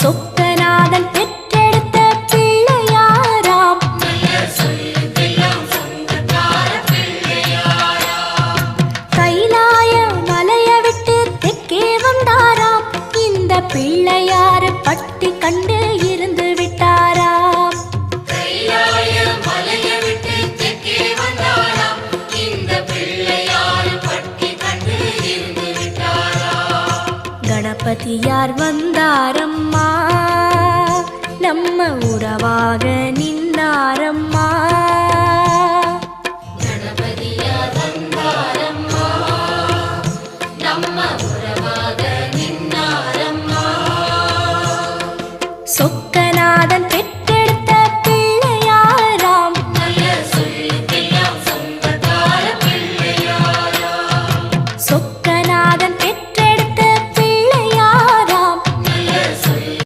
சொக்கநாதன் பெற்றெடுத்த பிள்ளையாராம். கைலாய மலைய விட்டு தெற்கே வந்தாராம். இந்த பிள்ளையாரு பட்டி கண்டு கணபதியார் வந்தாரம்மா? நம்ம உறவாக நின்னாரம்மா? சொக்கநாதன்